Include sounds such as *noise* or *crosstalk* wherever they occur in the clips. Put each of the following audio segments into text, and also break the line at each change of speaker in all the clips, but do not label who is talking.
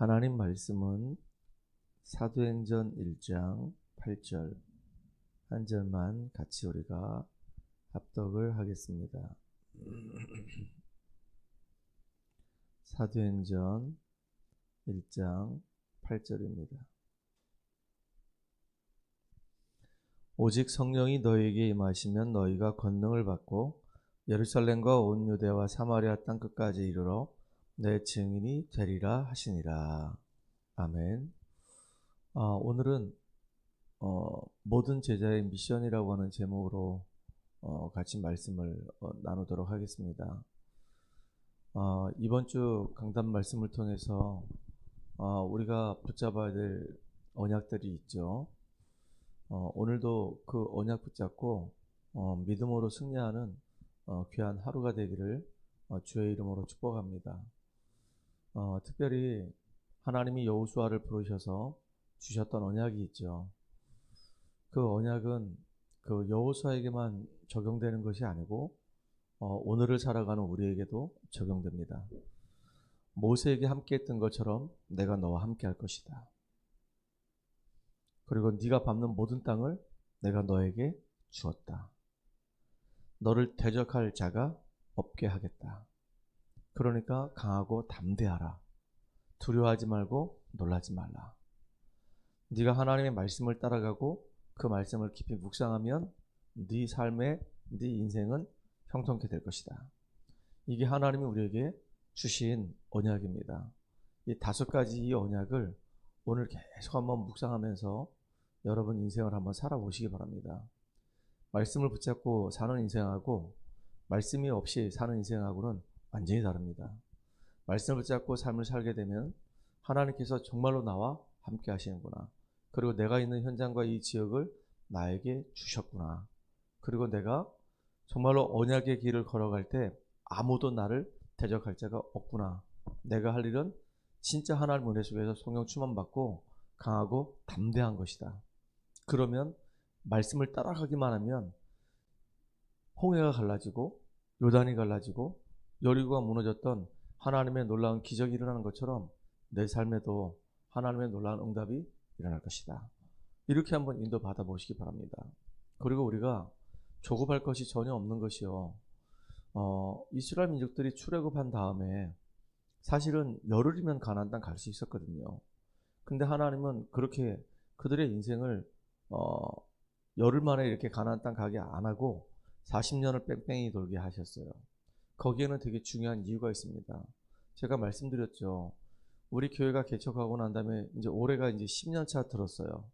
하나님 말씀은 사도행전 1장 8절 한 절만 같이 우리가 합독을 하겠습니다. *clears throat* 사도행전 1장 8절입니다. 오직 성령이 너희에게 임하시면 너희가 권능을 받고 예루살렘과 온 유대와 사마리아 땅 끝까지 이르러 내 증인이 되리라 하시니라. 아멘. 아, 오늘은 어, 모든 제자의 미션이라고 하는 제목으로 어, 같이 말씀을 어, 나누도록 하겠습니다. 어, 이번 주 강단 말씀을 통해서 어, 우리가 붙잡아야 될 언약들이 있죠. 어, 오늘도 그 언약 붙잡고 어, 믿음으로 승리하는 어, 귀한 하루가 되기를 어, 주의 이름으로 축복합니다. 어, 특별히 하나님이 여호수아를 부르셔서 주셨던 언약이 있죠. 그 언약은 그 여호수아에게만 적용되는 것이 아니고 어, 오늘을 살아가는 우리에게도 적용됩니다. 모세에게 함께했던 것처럼 내가 너와 함께할 것이다. 그리고 네가 밟는 모든 땅을 내가 너에게 주었다. 너를 대적할 자가 없게 하겠다. 그러니까 강하고 담대하라. 두려워하지 말고 놀라지 말라. 네가 하나님의 말씀을 따라가고 그 말씀을 깊이 묵상하면 네 삶의 네 인생은 형통케 될 것이다. 이게 하나님이 우리에게 주신 언약입니다. 이 다섯 가지 이 언약을 오늘 계속 한번 묵상하면서 여러분 인생을 한번 살아보시기 바랍니다. 말씀을 붙잡고 사는 인생하고 말씀이 없이 사는 인생하고는 완전히 다릅니다. 말씀을 붙잡고 삶을 살게 되면 하나님께서 정말로 나와 함께 하시는구나. 그리고 내가 있는 현장과 이 지역을 나에게 주셨구나. 그리고 내가 정말로 언약의 길을 걸어갈 때 아무도 나를 대적할 자가 없구나. 내가 할 일은 진짜 하나님 은혜 속에서 성령 충만 받고 강하고 담대한 것이다. 그러면 말씀을 따라가기만 하면 홍해가 갈라지고 요단이 갈라지고 여리고가 무너졌던 하나님의 놀라운 기적이 일어나는 것처럼 내 삶에도 하나님의 놀라운 응답이 일어날 것이다. 이렇게 한번 인도 받아 보시기 바랍니다. 그리고 우리가 조급할 것이 전혀 없는 것이요. 어, 이스라엘 민족들이 출애굽한 다음에 사실은 열흘이면 가나안 땅 갈 수 있었거든요. 근데 하나님은 그렇게 그들의 인생을 어, 열흘 만에 이렇게 가나안 땅 가게 안 하고 40년을 뺑뺑이 돌게 하셨어요. 거기에는 되게 중요한 이유가 있습니다. 제가 말씀드렸죠. 우리 교회가 개척하고 난 다음에 이제 올해가 이제 10년 차 들었어요.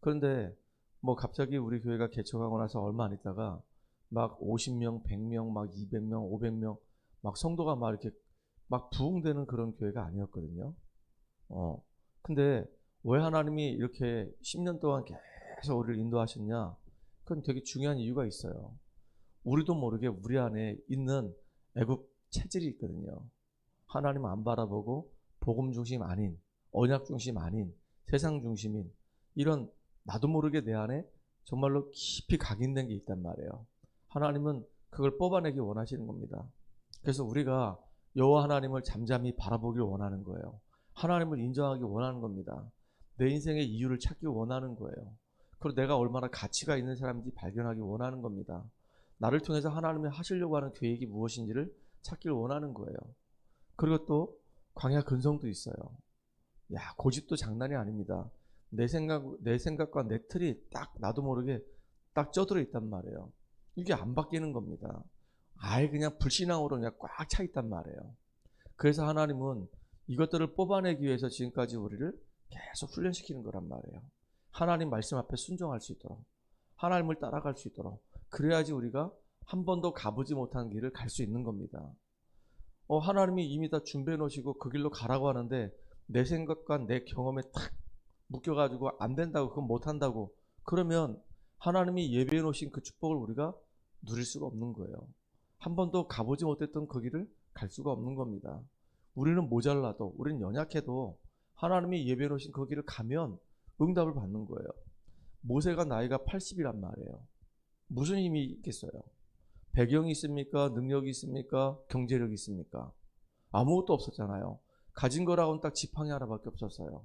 그런데 뭐 갑자기 우리 교회가 개척하고 나서 얼마 안 있다가 막 50명, 100명, 막 200명, 500명 막 성도가 막 이렇게 막 부흥되는 그런 교회가 아니었거든요. 어. 근데 왜 하나님이 이렇게 10년 동안 계속 우리를 인도하셨냐? 그건 되게 중요한 이유가 있어요. 우리도 모르게 우리 안에 있는 애굽 체질이 있거든요. 하나님 안 바라보고 복음 중심 아닌 언약 중심 아닌 세상 중심인 이런 나도 모르게 내 안에 정말로 깊이 각인된 게 있단 말이에요. 하나님은 그걸 뽑아내기 원하시는 겁니다. 그래서 우리가 여호와 하나님을 잠잠히 바라보기를 원하는 거예요. 하나님을 인정하기 원하는 겁니다. 내 인생의 이유를 찾기 원하는 거예요. 그리고 내가 얼마나 가치가 있는 사람인지 발견하기 원하는 겁니다. 나를 통해서 하나님이 하시려고 하는 계획이 무엇인지를 찾기를 원하는 거예요. 그리고 또 광야 근성도 있어요. 야, 고집도 장난이 아닙니다. 내 생각, 내 생각과 내 틀이 딱 나도 모르게 딱 쪄들어 있단 말이에요. 이게 안 바뀌는 겁니다. 아예 그냥 불신앙으로 그냥 꽉 차 있단 말이에요. 그래서 하나님은 이것들을 뽑아내기 위해서 지금까지 우리를 계속 훈련시키는 거란 말이에요. 하나님 말씀 앞에 순종할 수 있도록, 하나님을 따라갈 수 있도록, 그래야지 우리가 한 번도 가보지 못한 길을 갈 수 있는 겁니다. 어, 하나님이 이미 다 준비해 놓으시고 그 길로 가라고 하는데 내 생각과 내 경험에 탁 묶여가지고 안 된다고, 그건 못 한다고. 그러면 하나님이 예배해 놓으신 그 축복을 우리가 누릴 수가 없는 거예요. 한 번도 가보지 못했던 그 길을 갈 수가 없는 겁니다. 우리는 모자라도, 우리는 연약해도 하나님이 예배해 놓으신 그 길을 가면 응답을 받는 거예요. 모세가 나이가 80이란 말이에요. 무슨 힘이 있겠어요? 배경이 있습니까? 능력이 있습니까? 경제력이 있습니까? 아무것도 없었잖아요. 가진 거라고는 딱 지팡이 하나밖에 없었어요.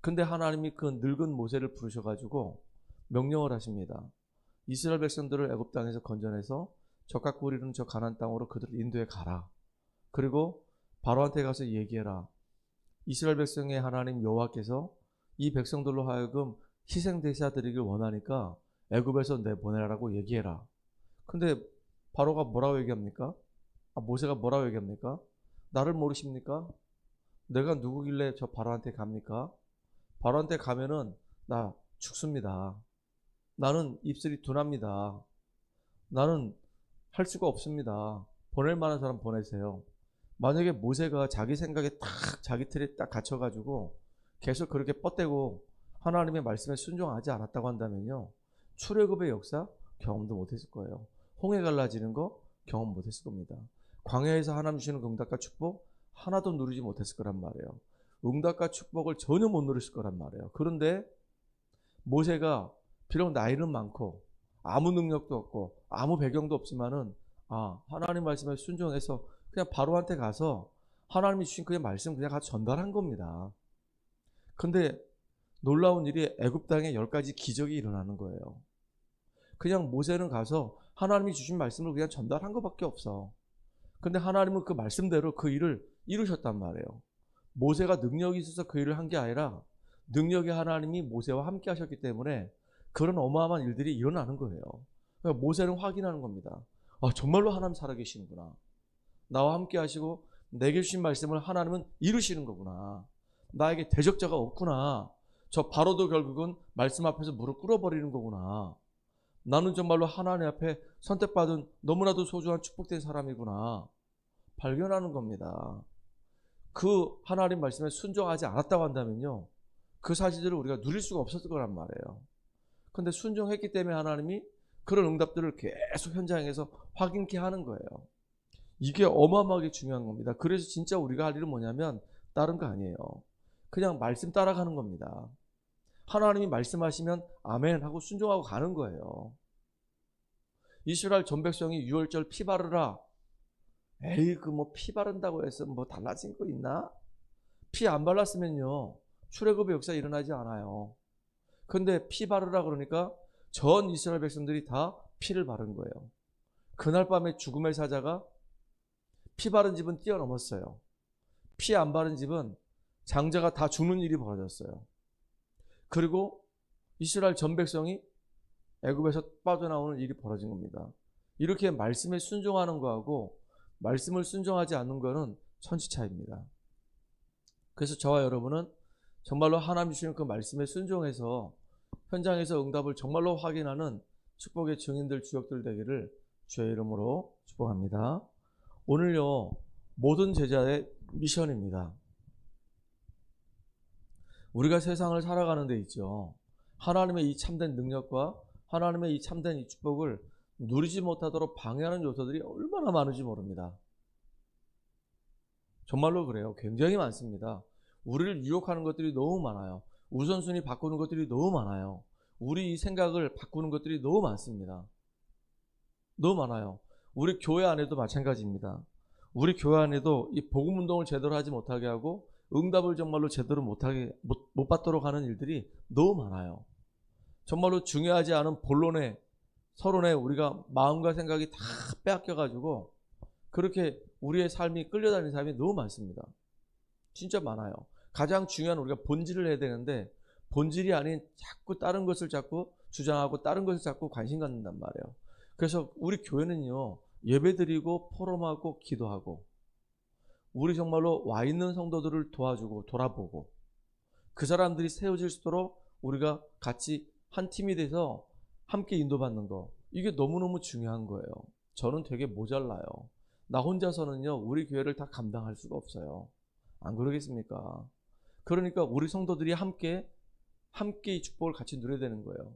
근데 하나님이 그 늙은 모세를 부르셔가지고 명령을 하십니다. 이스라엘 백성들을 애굽 땅에서 건져내서 적각 부리는 저 가난 땅으로 그들을 인도해 가라. 그리고 바로한테 가서 얘기해라. 이스라엘 백성의 하나님 여호와께서 이 백성들로 하여금 희생 대사 드리길 원하니까 애굽에서 내보내라고 얘기해라. 근데 바로가 뭐라고 얘기합니까? 아, 모세가 뭐라고 얘기합니까? 나를 모르십니까? 내가 누구길래 저 바로한테 갑니까? 바로한테 가면은 나 죽습니다. 나는 입술이 둔합니다. 나는 할 수가 없습니다. 보낼 만한 사람 보내세요. 만약에 모세가 자기 생각에 딱 자기 틀에 딱 갇혀가지고 계속 그렇게 뻗대고 하나님의 말씀에 순종하지 않았다고 한다면요. 출애굽의 역사 경험도 못했을 거예요. 홍해 갈라지는 거 경험 못했을 겁니다. 광야에서 하나님 주시는 그 응답과 축복 하나도 누리지 못했을 거란 말이에요. 응답과 축복을 전혀 못 누렸을 거란 말이에요. 그런데 모세가 비록 나이는 많고 아무 능력도 없고 아무 배경도 없지만은 아 하나님 말씀에 순종해서 그냥 바로한테 가서 하나님이 주신 그의 말씀 그냥 가서 전달한 겁니다. 근데 놀라운 일이 애굽 땅에 열 가지 기적이 일어나는 거예요. 그냥 모세는 가서 하나님이 주신 말씀을 그냥 전달한 것밖에 없어. 근데 하나님은 그 말씀대로 그 일을 이루셨단 말이에요. 모세가 능력이 있어서 그 일을 한 게 아니라 능력의 하나님이 모세와 함께 하셨기 때문에 그런 어마어마한 일들이 일어나는 거예요. 그러니까 모세는 확인하는 겁니다. 아, 정말로 하나님 살아계시는구나. 나와 함께 하시고 내게 주신 말씀을 하나님은 이루시는 거구나. 나에게 대적자가 없구나. 저 바로도 결국은 말씀 앞에서 무릎 꿇어버리는 거구나. 나는 정말로 하나님 앞에 선택받은 너무나도 소중한 축복된 사람이구나. 발견하는 겁니다. 그 하나님 말씀에 순종하지 않았다고 한다면요. 그 사실들을 우리가 누릴 수가 없었을 거란 말이에요. 근데 순종했기 때문에 하나님이 그런 응답들을 계속 현장에서 확인케 하는 거예요. 이게 어마어마하게 중요한 겁니다. 그래서 진짜 우리가 할 일은 뭐냐면 다른 거 아니에요. 그냥 말씀 따라가는 겁니다. 하나님이 말씀하시면 아멘 하고 순종하고 가는 거예요. 이스라엘 전 백성이 유월절 피 바르라. 에이 그 뭐 피 바른다고 해서 뭐 달라진 거 있나? 피 안 발랐으면요 출애굽의 역사 일어나지 않아요. 근데 피 바르라 그러니까 전 이스라엘 백성들이 다 피를 바른 거예요. 그날 밤에 죽음의 사자가 피 바른 집은 뛰어넘었어요. 피 안 바른 집은 장자가 다 죽는 일이 벌어졌어요. 그리고 이스라엘 전 백성이 애굽에서 빠져나오는 일이 벌어진 겁니다. 이렇게 말씀에 순종하는 거하고 말씀을 순종하지 않는 거는 천지 차입니다. 그래서 저와 여러분은 정말로 하나님 주시는 그 말씀에 순종해서 현장에서 응답을 정말로 확인하는 축복의 증인들 주역들 되기를 주의 이름으로 축복합니다. 오늘요 모든 제자의 미션입니다. 우리가 세상을 살아가는 데 있죠. 하나님의 이 참된 능력과 하나님의 이 참된 이 축복을 누리지 못하도록 방해하는 요소들이 얼마나 많은지 모릅니다. 정말로 그래요. 굉장히 많습니다. 우리를 유혹하는 것들이 너무 많아요. 우선순위 바꾸는 것들이 너무 많아요. 우리 이 생각을 바꾸는 것들이 너무 많습니다. 너무 많아요. 우리 교회 안에도 마찬가지입니다. 우리 교회 안에도 이 복음 운동을 제대로 하지 못하게 하고 응답을 정말로 제대로 못하게 못, 못 받도록 하는 일들이 너무 많아요. 정말로 중요하지 않은 본론에 서론에 우리가 마음과 생각이 다 빼앗겨 가지고 그렇게 우리의 삶이 끌려다니는 사람이 너무 많습니다. 진짜 많아요. 가장 중요한 우리가 본질을 해야 되는데 본질이 아닌 자꾸 다른 것을 자꾸 주장하고 다른 것을 자꾸 관심 갖는단 말이에요. 그래서 우리 교회는요 예배드리고 포럼하고 기도하고 우리 정말로 와 있는 성도들을 도와주고 돌아보고 그 사람들이 세워질 수 있도록 우리가 같이 한 팀이 돼서 함께 인도받는 거 이게 너무너무 중요한 거예요. 저는 되게 모자라요. 나 혼자서는요 우리 교회를 다 감당할 수가 없어요. 안 그러겠습니까? 그러니까 우리 성도들이 함께 함께 이 축복을 같이 누려야 되는 거예요.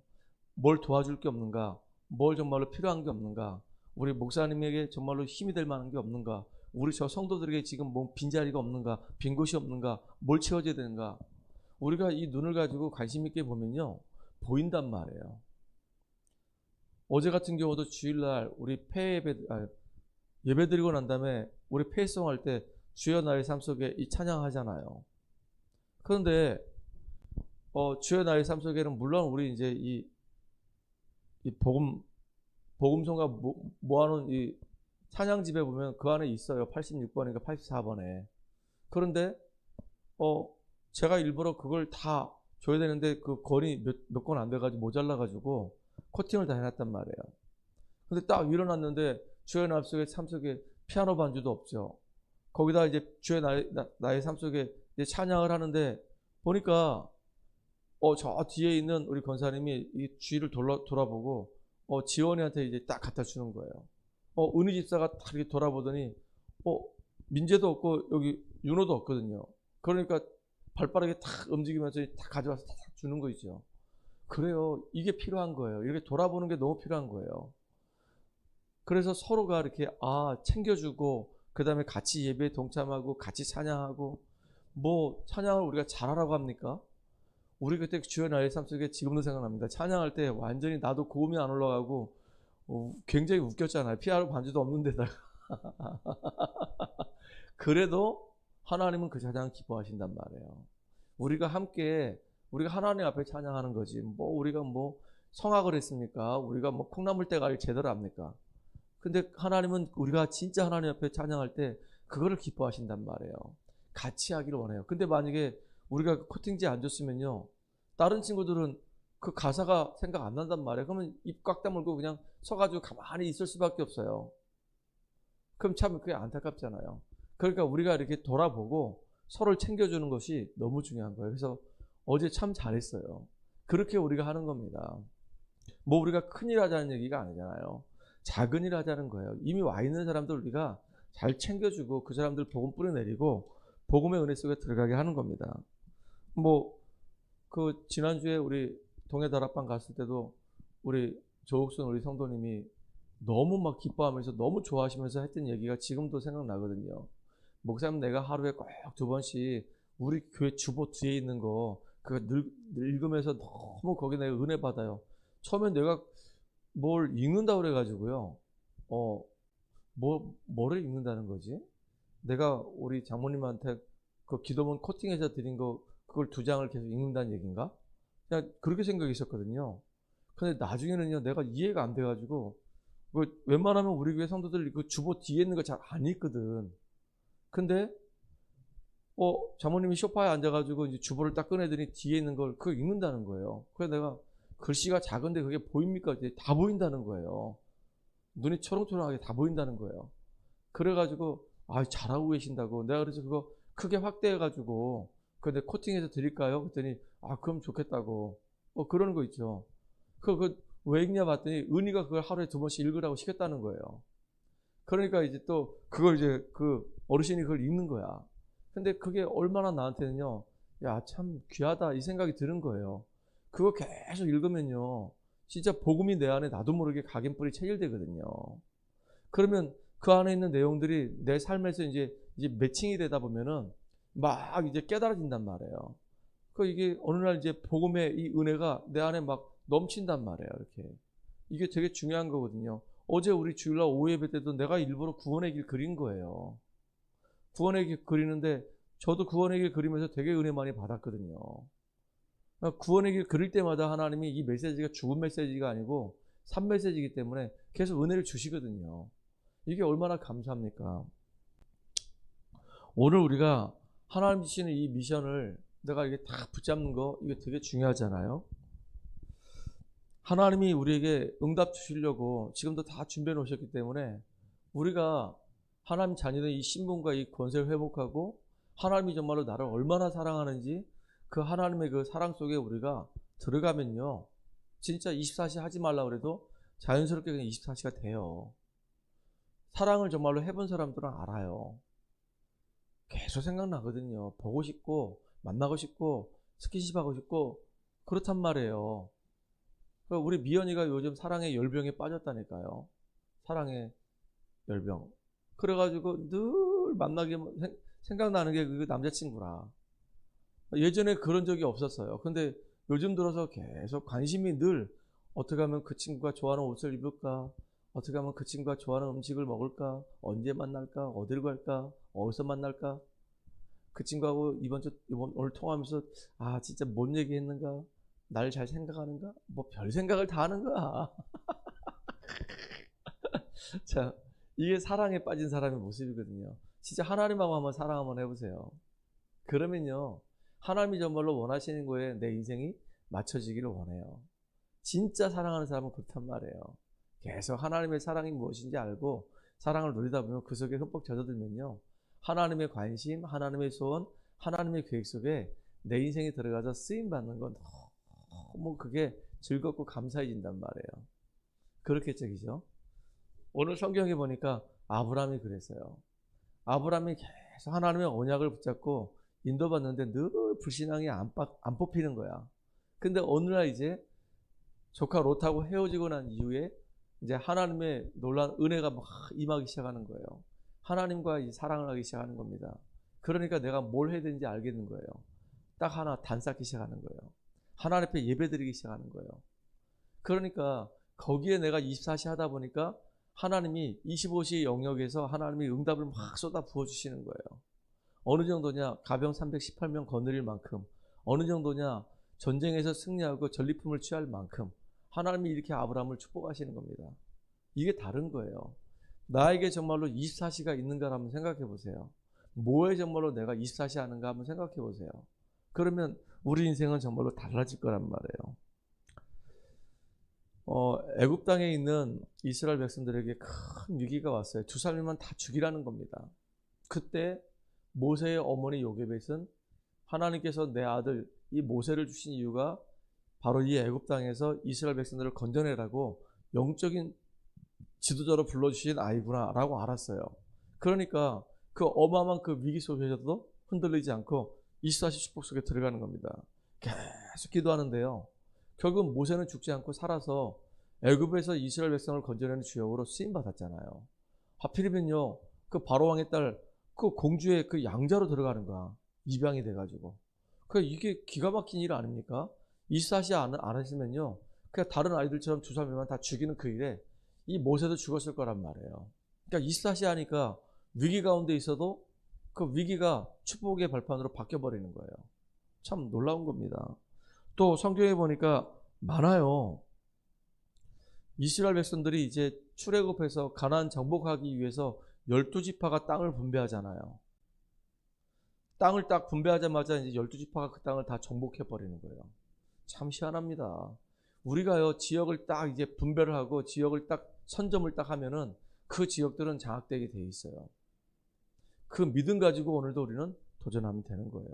뭘 도와줄 게 없는가? 뭘 정말로 필요한 게 없는가? 우리 목사님에게 정말로 힘이 될 만한 게 없는가? 우리 저 성도들에게 지금 뭐 빈자리가 없는가, 빈 곳이 없는가, 뭘 채워줘야 되는가. 우리가 이 눈을 가지고 관심 있게 보면요. 보인단 말이에요. 어제 같은 경우도 주일날 우리 폐 예배, 아, 예배 드리고 난 다음에 우리 폐송 할 때 주여 나의 삶 속에 이 찬양하잖아요. 그런데 어, 주여 나의 삶 속에는 물론 우리 이제 이, 이 복음 모, 모아놓은 이 찬양집에 보면 그 안에 있어요. 86번인가 84번에. 그런데 어 제가 일부러 그걸 다 줘야 되는데 그 건이 몇 건 안 돼가지고 모자라가지고 코팅을 다 해놨단 말이에요. 근데 딱 일어났는데 주의 나의 속에 삶 속에 피아노 반주도 없죠. 거기다 이제 주의 나의, 나, 의삶 속에 찬양을 하는데 보니까 어 저 뒤에 있는 우리 권사님이 이 주위를 돌아, 돌아보고 어 지원이한테 이제 딱 갖다 주는 거예요. 어 은희 집사가 딱 이렇게 돌아보더니 어 민재도 없고 여기 윤호도 없거든요. 그러니까 발빠르게 탁 움직이면서 탁 가져와서 탁 주는 거죠. 그래요. 이게 필요한 거예요. 이렇게 돌아보는 게 너무 필요한 거예요. 그래서 서로가 이렇게 아 챙겨주고 그 다음에 같이 예배에 동참하고 같이 찬양하고 뭐 찬양을 우리가 잘하라고 합니까? 우리 그때 나의 삶 속에 지금도 생각납니다. 찬양할 때 완전히 나도 고음이 안 올라가고 어, 굉장히 웃겼잖아요. 피아노 반주도 없는 데다가 *laughs* 그래도 하나님은 그 찬양 기뻐하신단 말이에요. 우리가 함께 우리가 하나님 앞에 찬양하는 거지. 뭐 우리가 뭐 성악을 했습니까? 우리가 뭐 콩나물 대가를 제대로 합니까? 근데 하나님은 우리가 진짜 하나님 앞에 찬양할 때 그거를 기뻐하신단 말이에요. 같이 하기를 원해요. 근데 만약에 우리가 그 코팅지에 앉았으면요. 다른 친구들은 그 가사가 생각 안 난단 말이에요. 그러면 입 꽉 다물고 그냥 서가지고 가만히 있을 수밖에 없어요. 그럼 참 그게 안타깝잖아요. 그러니까 우리가 이렇게 돌아보고 서로를 챙겨주는 것이 너무 중요한 거예요. 그래서 어제 참 잘했어요. 그렇게 우리가 하는 겁니다. 뭐 우리가 큰일 하자는 얘기가 아니잖아요. 작은 일 하자는 거예요. 이미 와 있는 사람들 우리가 잘 챙겨주고 그 사람들 복음 뿌려내리고 복음의 은혜 속에 들어가게 하는 겁니다. 뭐 그 지난주에 우리 동해 다락방 갔을 때도 우리 조옥순 우리 성도님이 너무 막 기뻐하면서 너무 좋아하시면서 했던 얘기가 지금도 생각나거든요. 목사님 내가 하루에 꼭 두 번씩 우리 교회 주보 뒤에 있는 거 그거 읽으면서 너무 거기에 내가 은혜 받아요. 처음엔 내가 뭘 읽는다 그래가지고요. 어, 뭐, 뭐를 읽는다는 거지? 내가 우리 장모님한테 그 기도문 코팅해서 드린 거, 그걸 두 장을 계속 읽는다는 얘기인가? 그냥 그렇게 생각했었거든요. 근데 나중에는요, 내가 이해가 안 돼가지고, 그 웬만하면 우리 교회 성도들 그 주보 뒤에 있는 거 잘 안 읽거든. 근데, 어, 장모님이 쇼파에 앉아가지고 이제 주보를 딱 꺼내더니 뒤에 있는 걸 그거 읽는다는 거예요. 그래서 내가 글씨가 작은데 그게 보입니까? 다 보인다는 거예요. 눈이 초롱초롱하게 다 보인다는 거예요. 그래가지고 아 잘하고 계신다고 내가 그래서 그거 크게 확대해가지고 근데 코팅해서 드릴까요? 그랬더니 아 그럼 좋겠다고 어 그러는 거 있죠. 그거 왜 읽냐 봤더니 은희가 그걸 하루에 두 번씩 읽으라고 시켰다는 거예요. 그러니까 이제 또 그걸 이제 그 어르신이 그걸 읽는 거야. 근데 그게 얼마나 나한테는요, 야, 참 귀하다 이 생각이 드는 거예요. 그거 계속 읽으면요. 진짜 복음이 내 안에 나도 모르게 각인뿔이 체결되거든요. 그러면 그 안에 있는 내용들이 내 삶에서 이제 이제 매칭이 되다 보면은 막 이제 깨달아진단 말이에요. 그 이게 어느 날 이제 복음의 이 은혜가 내 안에 막 넘친단 말이에요. 이렇게 이게 되게 중요한 거거든요. 어제 우리 주일날 오후 예배 때도 내가 일부러 구원의 길 그린 거예요. 구원의 길 그리는데 저도 구원의 길 그리면서 되게 은혜 많이 받았거든요. 구원의 길 그릴 때마다 하나님이 이 메시지가 죽은 메시지가 아니고 산 메시지이기 때문에 계속 은혜를 주시거든요. 이게 얼마나 감사합니까? 오늘 우리가 하나님 주시는 이 미션을 내가 이게 다 붙잡는 거 이게 되게 중요하잖아요. 하나님이 우리에게 응답 주시려고 지금도 다 준비해 놓으셨기 때문에 우리가 하나님 자녀의 이 신분과 이 권세를 회복하고 하나님이 정말로 나를 얼마나 사랑하는지 그 하나님의 그 사랑 속에 우리가 들어가면요. 진짜 24시 하지 말라 그래도 자연스럽게 그냥 24시가 돼요. 사랑을 정말로 해본 사람들은 알아요. 계속 생각나거든요. 보고 싶고, 만나고 싶고, 스킨십 하고 싶고, 그렇단 말이에요. 그러니까 우리 미연이가 요즘 사랑의 열병에 빠졌다니까요. 사랑의 열병. 그래가지고 늘 만나게 생각나는 게 그 남자친구라. 예전에 그런 적이 없었어요. 근데 요즘 들어서 계속 관심이 늘 어떻게 하면 그 친구가 좋아하는 옷을 입을까? 어떻게 하면 그 친구가 좋아하는 음식을 먹을까? 언제 만날까? 어디를 갈까? 어디서 만날까? 그 친구하고 이번 주 이번 오늘 통화하면서 아 진짜 뭔 얘기했는가? 날잘 생각하는가? 뭐 별 생각을 다 하는 거야. *laughs* 자, 이게 사랑에 빠진 사람의 모습이거든요. 진짜 하나님하고 한번 사랑 한번 해보세요. 그러면요, 하나님이 정말로 원하시는 거에 내 인생이 맞춰지기를 원해요. 진짜 사랑하는 사람은 그렇단 말이에요. 계속 하나님의 사랑이 무엇인지 알고 사랑을 누리다 보면 그 속에 흠뻑 젖어들면요. 하나님의 관심, 하나님의 소원, 하나님의 계획 속에 내 인생이 들어가서 쓰임 받는 건 너무 그게 즐겁고 감사해진단 말이에요. 그렇겠죠, 그죠? 오늘 성경에 보니까 아브라함이 그랬어요. 아브라함이 계속 하나님의 언약을 붙잡고 인도받는데 늘 불신앙이 안, 안 뽑히는 거야. 근데 어느 날 이제 조카 롯하고 헤어지고 난 이후에 이제 하나님의 놀란 은혜가 막 임하기 시작하는 거예요. 하나님과 사랑을 하기 시작하는 겁니다. 그러니까 내가 뭘 해야 되는지 알겠는 거예요. 딱 하나 단 쌓기 시작하는 거예요. 하나님 앞에 예배 드리기 시작하는 거예요. 그러니까 거기에 내가 24시 하다 보니까 하나님이 25시 영역에서 하나님이 응답을 막 쏟아 부어 주시는 거예요. 어느 정도냐? 가병 318명 거느릴 만큼. 어느 정도냐? 전쟁에서 승리하고 전리품을 취할 만큼. 하나님이 이렇게 아브라함을 축복하시는 겁니다. 이게 다른 거예요. 나에게 정말로 24시가 있는가 한번 생각해 보세요. 뭐에 정말로 내가 24시 하는가 한번 생각해 보세요. 그러면 우리 인생은 정말로 달라질 거란 말이에요. 어, 애굽 땅에 있는 이스라엘 백성들에게 큰 위기가 왔어요. 두 살이면 다 죽이라는 겁니다. 그때 모세의 어머니 요게벳은 하나님께서 내 아들 이 모세를 주신 이유가 바로 이 애굽 땅에서 이스라엘 백성들을 건져내라고 영적인 지도자로 불러주신 아이구나라고 알았어요. 그러니까 그 어마어마한 그 위기 속에서도 흔들리지 않고 24시 축복 속에 들어가는 겁니다. 계속 기도하는데요. 결국 모세는 죽지 않고 살아서 애굽에서 이스라엘 백성을 건져내는 주역으로 쓰임 받았잖아요. 하필이면요, 그 바로 왕의 딸 그 공주의 그 양자로 들어가는 거야. 입양이 돼 가지고. 그 이게 기가 막힌 일 아닙니까? 24시 안, 안 했으면요, 그냥 다른 아이들처럼 두 살이면 다 죽이는 그 일에 이 모세도 죽었을 거란 말이에요. 그러니까 24시 하니까 위기 가운데 있어도 그 위기가 축복의 발판으로 바뀌어 버리는 거예요. 참 놀라운 겁니다. 또 성경에 보니까 많아요. 이스라엘 백성들이 이제 출애굽해서 가나안 정복하기 위해서 열두 지파가 땅을 분배하잖아요. 땅을 딱 분배하자마자 이제 열두 지파가 그 땅을 다 정복해 버리는 거예요. 참 희한합니다. 우리가요 지역을 딱 이제 분배를 하고 지역을 딱 선점을 딱 하면은 그 지역들은 장악되게 돼 있어요. 그 믿음 가지고 오늘도 우리는 도전하면 되는 거예요.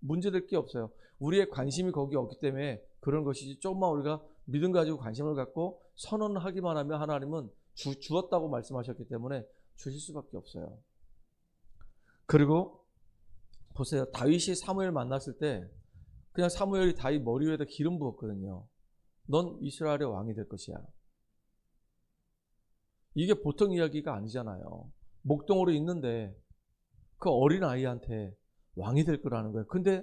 문제될 게 없어요. 우리의 관심이 거기 없기 때문에 그런 것이지 조금만 우리가 믿음 가지고 관심을 갖고 선언하기만 하면 하나님은 주, 주었다고 말씀하셨기 때문에 주실 수밖에 없어요. 그리고 보세요. 다윗이 사무엘 만났을 때 그냥 사무엘이 다윗 머리 위에다 기름 부었거든요. 넌 이스라엘의 왕이 될 것이야. 이게 보통 이야기가 아니잖아요. 목동으로 있는데 그 어린 아이한테 왕이 될 거라는 거예요. 근데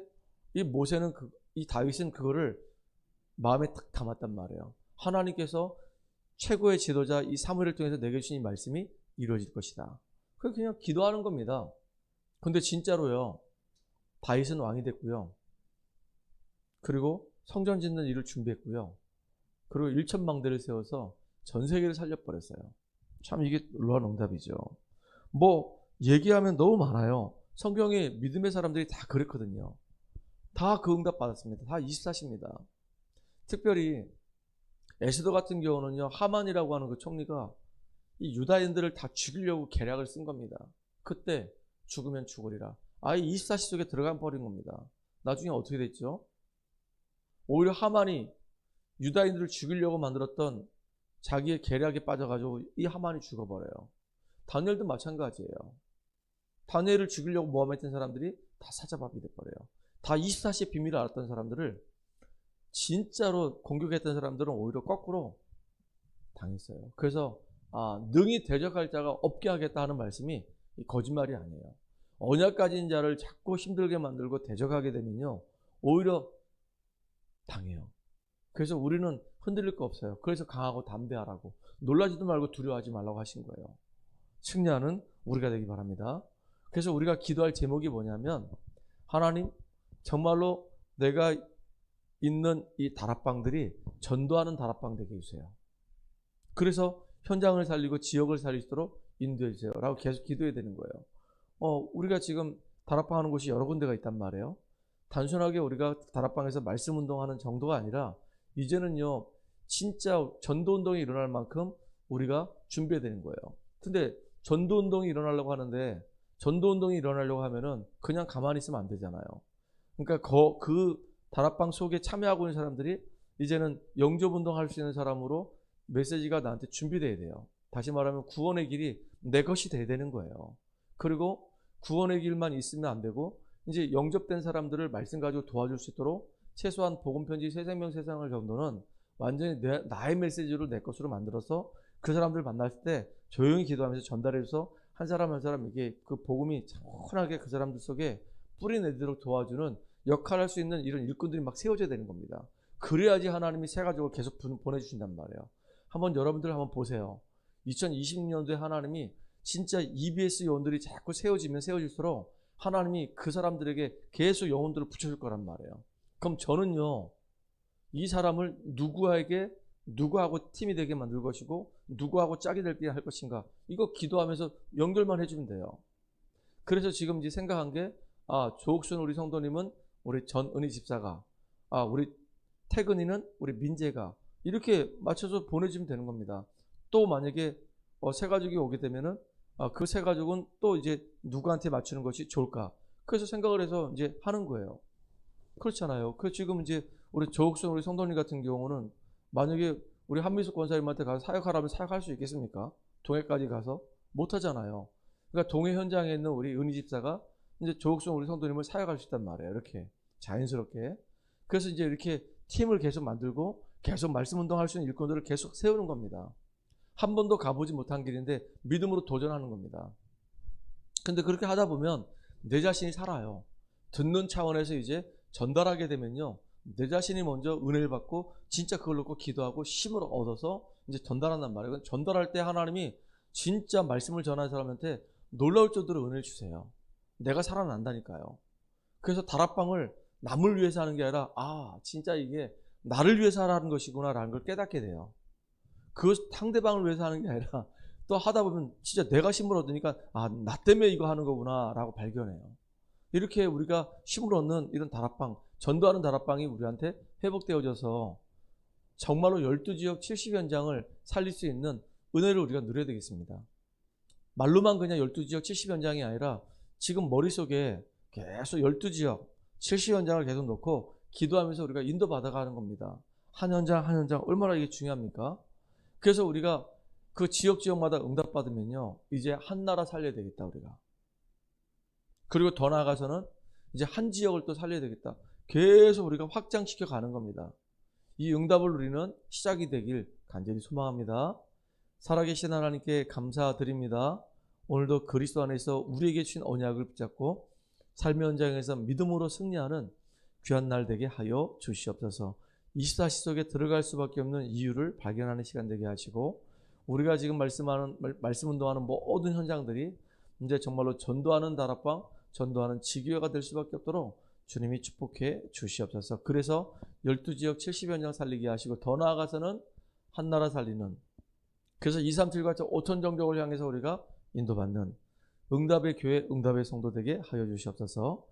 이 모세는 그, 이 다윗은 그거를 마음에 딱 담았단 말이에요. 하나님께서 최고의 지도자 이 사무엘을 통해서 내게 주신 이 말씀이 이루어질 것이다. 그 그냥 기도하는 겁니다. 근데 진짜로요. 다윗은 왕이 됐고요. 그리고 성전 짓는 일을 준비했고요. 그리고 일천망대를 세워서 전 세계를 살려버렸어요. 참 이게 놀라운 응답이죠. 뭐 얘기하면 너무 많아요. 성경에 믿음의 사람들이 다 그랬거든요. 다 그 응답 받았습니다. 다 24시입니다. 특별히 에스더 같은 경우는요, 하만이라고 하는 그 총리가 이 유다인들을 다 죽이려고 계략을 쓴 겁니다. 그때 죽으면 죽으리라. 아예 24시 속에 들어가 버린 겁니다. 나중에 어떻게 됐죠? 오히려 하만이 유다인들을 죽이려고 만들었던 자기의 계략에 빠져가지고 이 하만이 죽어버려요. 다니엘도 마찬가지예요. 다니엘을 죽이려고 모함했던 사람들이 다 사자밥이 돼버려요. 다 24시의 비밀을 알았던 사람들을 진짜로 공격했던 사람들은 오히려 거꾸로 당했어요. 그래서 아, 능히 대적할 자가 없게 하겠다 하는 말씀이 거짓말이 아니에요. 언약 가진 자를 자꾸 힘들게 만들고 대적하게 되면요. 오히려 당해요. 그래서 우리는 흔들릴 거 없어요. 그래서 강하고 담대하라고. 놀라지도 말고 두려워하지 말라고 하신 거예요. 승리하는 우리가 되기 바랍니다. 그래서 우리가 기도할 제목이 뭐냐면 하나님 정말로 내가 있는 이 다락방들이 전도하는 다락방 되게 해주세요. 그래서 현장을 살리고 지역을 있도록 인도해 주세요. 라고 계속 기도해야 되는 거예요. 어, 우리가 지금 다락방 하는 곳이 여러 군데가 있단 말이에요. 단순하게 우리가 다락방에서 말씀 운동하는 정도가 아니라 이제는요, 진짜 전도 운동이 일어날 만큼 우리가 준비해야 되는 거예요. 근데 전도 운동이 일어나려고 하는데 전도 운동이 일어나려고 하면은 그냥 가만히 있으면 안 되잖아요. 그러니까 거, 그 다락방 속에 참여하고 있는 사람들이 이제는 영접 운동할 수 있는 사람으로 메시지가 나한테 준비돼야 돼요. 다시 말하면 구원의 길이 내 것이 돼야 되는 거예요. 그리고 구원의 길만 있으면 안 되고 이제 영접된 사람들을 말씀 가지고 도와줄 수 있도록 최소한 복음 편지 새 생명 세상을 정도는 완전히 내, 나의 메시지로 내 것으로 만들어서 그 사람들 만났을 때 조용히 기도하면서 전달해서 한 사람 한 사람에게 그 복음이 차분하게 그 사람들 속에 뿌리내도록 도와주는 역할을 할수 있는 이런 일꾼들이 막 세워져야 되는 겁니다. 그래야지 하나님이 새 가족을 계속 보내주신단 말이에요. 한번 여러분들 한번 보세요. 2020년도에 하나님이 진짜 EBS 요원들이 자꾸 세워지면 세워질수록 하나님이 그 사람들에게 계속 영혼들을 붙여줄 거란 말이에요. 그럼 저는요, 이 사람을 누구에게, 누구하고 팀이 되게 만들 것이고, 누구하고 짝이 되게 할 것인가. 이거 기도하면서 연결만 해주면 돼요. 그래서 지금 이제 생각한 게, 아, 조옥순 우리 성도님은 우리 전은희 집사가, 아, 우리 태근이는 우리 민재가, 이렇게 맞춰서 보내주면 되는 겁니다. 또 만약에 어, 새 가족이 오게 되면은 아, 그새 가족은 또 이제 누구한테 맞추는 것이 좋을까? 그래서 생각을 해서 이제 하는 거예요. 그렇잖아요. 그 지금 이제 우리 조옥순 우리 성도님 같은 경우는 만약에 우리 한미숙 권사님한테 가서 사역하라면 사역할 수 있겠습니까? 동해까지 가서 못 하잖아요. 그러니까 동해 현장에 있는 우리 은희 집사가 이제 조옥순 우리 성도님을 사역할 수 있단 말이에요. 이렇게 자연스럽게. 그래서 이제 이렇게 팀을 계속 만들고 계속 말씀 운동할 수 있는 일꾼들을 계속 세우는 겁니다. 한 번도 가보지 못한 길인데 믿음으로 도전하는 겁니다. 근데 그렇게 하다 보면 내 자신이 살아요. 듣는 차원에서 이제 전달하게 되면요. 내 자신이 먼저 은혜를 받고 진짜 그걸 놓고 기도하고 힘을 얻어서 이제 전달한단 말이에요. 전달할 때 하나님이 진짜 말씀을 전하는 사람한테 놀라울 정도로 은혜를 주세요. 내가 살아난다니까요. 그래서 다락방을 남을 위해서 하는 게 아니라 아 진짜 이게 나를 위해서 하라는 것이구나라는 걸 깨닫게 돼요. 그 상대방을 위해서 하는 게 아니라 또 하다 보면 진짜 내가 힘을 얻으니까 아, 나 때문에 이거 하는 거구나라고 발견해요. 이렇게 우리가 힘을 얻는 이런 다락방, 전도하는 다락방이 우리한테 회복되어져서 정말로 12지역 70현장을 살릴 수 있는 은혜를 우리가 누려야 되겠습니다. 말로만 그냥 12지역 70현장이 아니라 지금 머릿속에 계속 12지역 70현장을 계속 놓고 기도하면서 우리가 인도받아가는 겁니다. 한 현장 한 현장 얼마나 이게 중요합니까? 그래서 우리가 그 지역 지역마다 응답받으면요. 이제 한 나라 살려야 되겠다 우리가. 그리고 더 나아가서는 이제 한 지역을 또 살려야 되겠다. 계속 우리가 확장시켜 가는 겁니다. 이 응답을 누리는 시작이 되길 간절히 소망합니다. 살아계신 하나님께 감사드립니다. 오늘도 그리스도 안에서 우리에게 주신 언약을 붙잡고 삶의 현장에서 믿음으로 승리하는 귀한 날 되게 하여 주시옵소서. 24시 속에 들어갈 수밖에 없는 이유를 발견하는 시간 되게 하시고 우리가 지금 말씀하는 말씀 운동하는 모든 현장들이 이제 정말로 전도하는 다락방, 전도하는 지교회가 될 수밖에 없도록 주님이 축복해 주시옵소서. 그래서 12지역 70현장 살리게 하시고 더 나아가서는 한 나라 살리는 그래서 2, 3, 7과 5천 정적을 향해서 우리가 인도받는 응답의 교회, 응답의 성도 되게 하여 주시옵소서.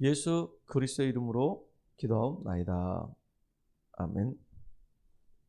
예수 그리스도의 이름으로 기도하옵나이다. 아멘.